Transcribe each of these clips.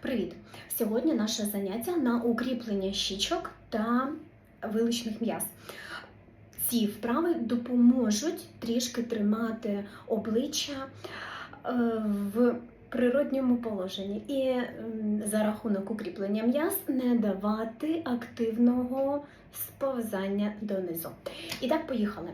Привіт! Сьогодні наше заняття на укріплення щічок та виличних м'яз. Ці вправи допоможуть трішки тримати обличчя е, в природньому положенні і за рахунок укріплення м'яз не давати активного сповзання донизу. І так, поїхали.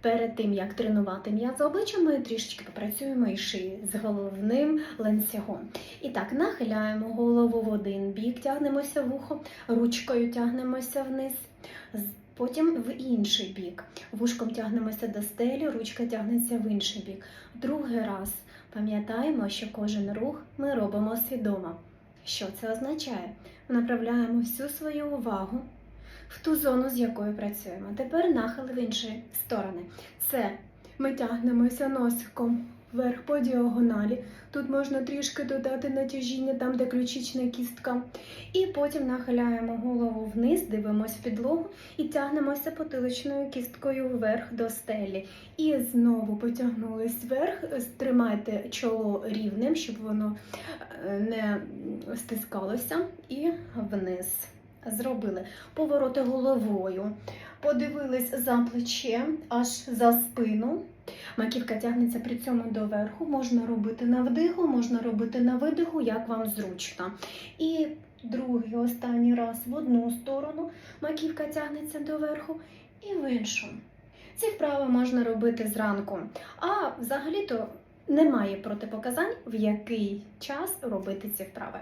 Перед тим як тренувати м'язи обличчя, ми трішечки попрацюємо і шиї з головним ланцюгом. І так, нахиляємо голову в один бік, тягнемося вухо, ручкою тягнемося вниз, потім в інший бік. Вушком тягнемося до стелі, ручка тягнеться в інший бік. Другий раз пам'ятаємо, що кожен рух ми робимо свідомо. Що це означає? Направляємо всю свою увагу в ту зону, з якою працюємо. Тепер нахили в інші сторони. Це ми тягнемося носиком вверх по діагоналі. Тут можна трішки додати натяжіння там, де ключична кістка. І потім нахиляємо голову вниз, дивимося підлогу і тягнемося потиличною кісткою вверх до стелі. І знову потягнулись вверх. Тримайте чоло рівним, щоб воно е, не стискалося. І вниз. Зробили повороти головою. Подивились за плече, аж за спину. Маківка тягнеться при цьому доверху. Можна робити на вдиху, можна робити на видиху, як вам зручно. І другий, останній раз в одну сторону маківка тягнеться доверху і в іншу. Ці вправи можна робити зранку. А взагалі-то немає протипоказань, в який час робити ці вправи.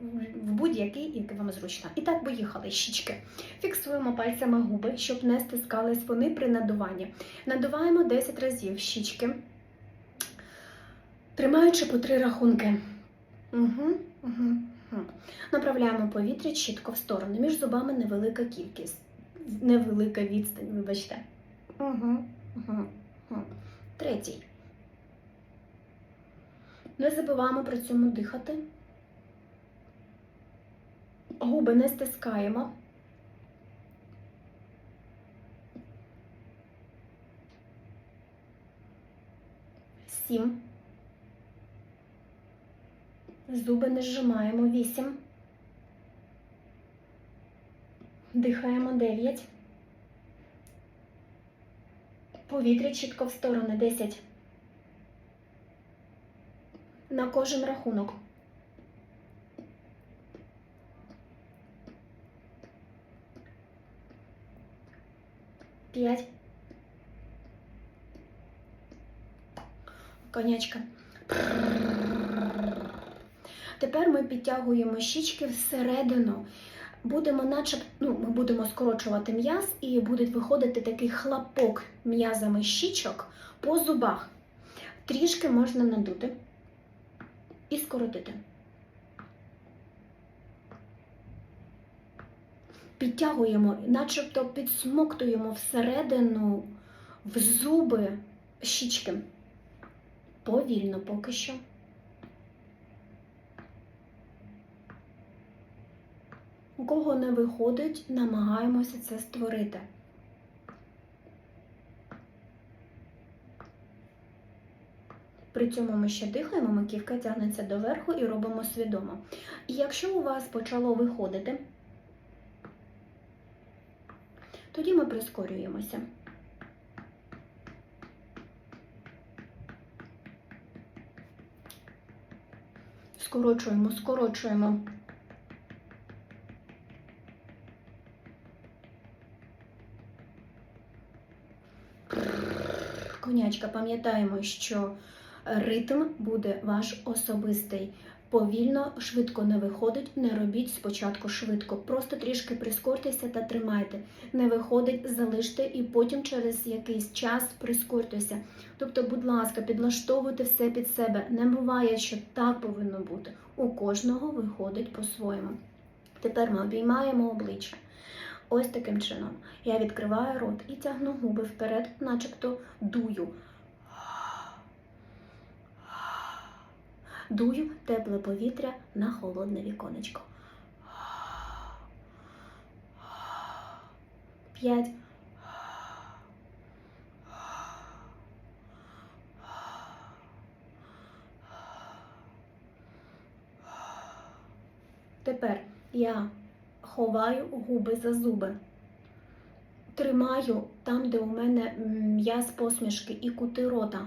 В, будь-який, який вам зручно. І так, поїхали. Щічки. Фіксуємо пальцями губи, щоб не стискались вони при надуванні. Надуваємо 10 разів щічки, тримаючи по три рахунки. Угу, угу. Направляємо повітря чітко в сторони. Між зубами невелика кількість, невелика відстань, вибачте. Угу, угу, угу. Третій. Не забуваємо при цьому дихати. Губи не стискаємо. Сім. Зуби не зжимаємо. Вісім. Дихаємо. Дев'ять. Повітря чітко в сторони. Десять. На кожен рахунок. П'ять. Конячка. Тепер ми підтягуємо щічки всередину. Будемо, начеб, ну, ми будемо скорочувати м'яз і буде виходити такий хлопок м'язами щічок по зубах. Трішки можна надути і скоротити. Підтягуємо, начебто підсмоктуємо всередину в зуби щічки. Повільно поки що. У кого не виходить, намагаємося це створити. При цьому ми ще дихаємо, маківка тягнеться доверху і робимо свідомо. І якщо у вас почало виходити, тоді ми прискорюємося. Скорочуємо, скорочуємо. Конячка, пам'ятаємо, що ритм буде ваш особистий. Повільно, швидко не виходить, не робіть спочатку швидко. Просто трішки прискортеся та тримайте. Не виходить, залиште і потім через якийсь час прискортеся. Тобто, будь ласка, підлаштовуйте все під себе. Не буває, що так повинно бути. У кожного виходить по-своєму. Тепер ми обіймаємо обличчя. Ось таким чином. Я відкриваю рот і тягну губи вперед, начебто дую. Дую тепле повітря на холодне віконечко. П'ять. Тепер я ховаю губи за зуби. Тримаю там, де у мене м'яз посмішки і кути рота.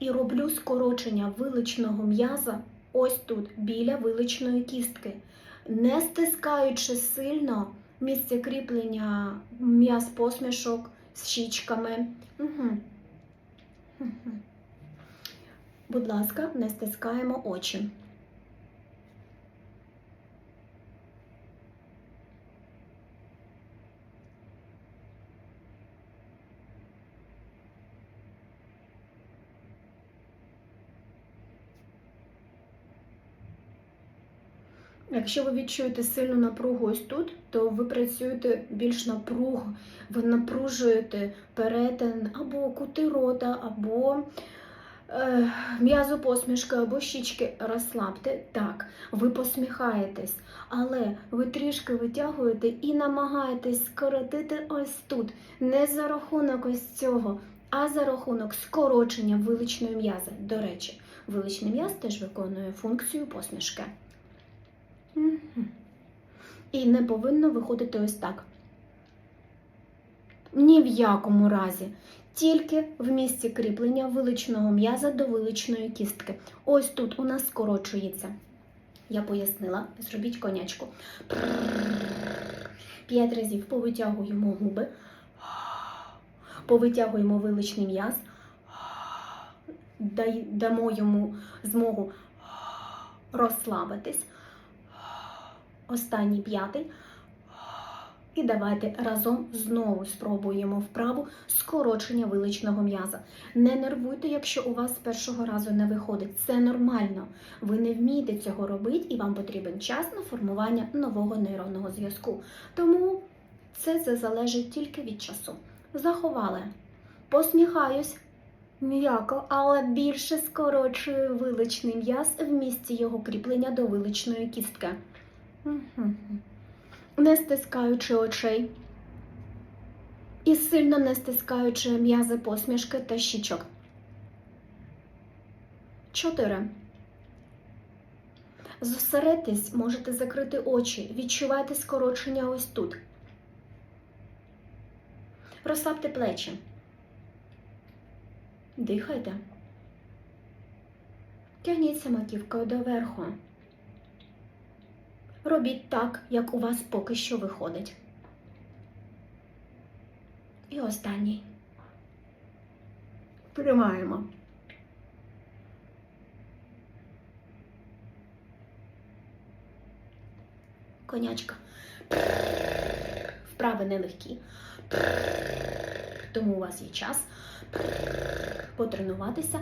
І роблю скорочення виличного м'яза ось тут, біля виличної кістки, не стискаючи сильно місце кріплення м'яз посмішок з щічками. Угу. Будь ласка, не стискаємо очі. Якщо ви відчуєте сильну напругу ось тут, то ви працюєте більш напруг, ви напружуєте перетин або кути рота, або е, м'язо посмішки, або щічки. Розслабте. Так, ви посміхаєтесь, але ви трішки витягуєте і намагаєтесь скоротити ось тут. Не за рахунок ось цього, а за рахунок скорочення виличної м'язи. До речі, виличний м'яз теж виконує функцію посмішки. І не повинно виходити ось так. Ні в якому разі. Тільки в місці кріплення виличного м'яза до виличної кістки. Ось тут у нас скорочується. Я пояснила, зробіть конячку. П'ять разів повитягуємо губи, повитягуємо виличний м'яз, дамо йому змогу розслабитись. Останній п'ятий. І давайте разом знову спробуємо вправу скорочення виличного м'яза. Не нервуйте, якщо у вас першого разу не виходить. Це нормально. Ви не вмієте цього робити, і вам потрібен час на формування нового нейронного зв'язку. Тому це залежить тільки від часу. Заховали. Посміхаюсь. М'яко, але більше скорочую виличний м'яз в місці його кріплення до виличної кістки. Не стискаючи очей і сильно не стискаючи м'язи посмішки та щічок. Чотири. Зосередьтесь, можете закрити очі. Відчувайте скорочення ось тут. Розслабте плечі. Дихайте. Тягніться маківкою доверху. Робіть так, як у вас поки що виходить. І останній. Тримаємо. Конячка. Вправи нелегкі. Тому у вас є час потренуватися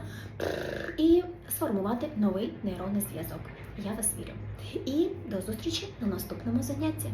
і сформувати новий нейронний зв'язок. Я вас вірю. І до зустрічі на наступному занятті.